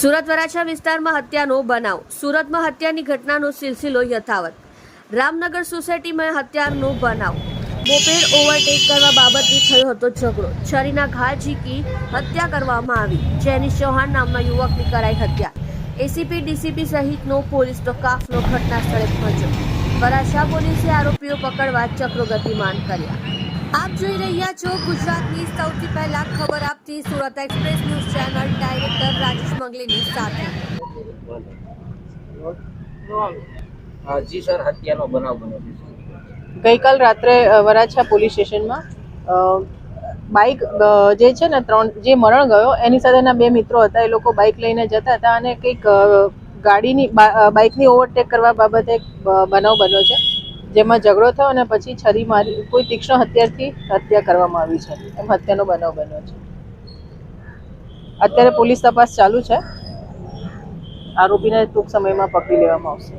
સુરત વરાછા વિસ્તારમાં હત્યાનો બનાવ. સુરતમાં હત્યાની ઘટનાનો સિલસિલો યથાવત. રામનગર સોસાયટીમાં હત્યાનો બનાવ. મોપેડ ઓવરટેક કરવા બાબતે થયો હતો ઝઘડો. છરીના ઘા ઝીકી હત્યા કરવામાં આવી. જેની ચૌહાણ નામના યુવકની કરાઈ હત્યા. એસીપી, ડીસીપી સહિતનો પોલીસનો કાફલો ઘટના સ્થળે પહોંચ્યો. વરાછા પોલીસે આરોપીઓ પકડવા ચક્રો ગતિમાન કર્યા. આપ જોઈ રહ્યા છો ગુજરાતની સૌથી પહેલા ખબર આપતી Surat express news channel director Rajesh મંગલીની સાથે. હા, જી સર હત્યાનો બનાવ બન્યો ગઈકાલ રાત્રે વરાછા પોલીસ સ્ટેશનમાં બાઇક જે છે ને ત્રણ જે મરણ ગયો એની સાથેના બે મિત્રો હતા એ લોકો બાઇક લઈને જતા હતા અને કંઈક ગાડીની બાઇકની ઓવરટેક કરવા બાબતે એક બનાવ બન્યો છે. જેમાં ઝઘડો થયો અને પછી છરી મારી, કોઈ તીક્ષ્ણ હત્યારથી હત્યા કરવામાં આવી છે. એમ હત્યાનો બનાવ બન્યો છે. અત્યારે પોલીસ તપાસ ચાલુ છે. આરોપીને ટૂંક સમયમાં પકડી લેવામાં આવશે.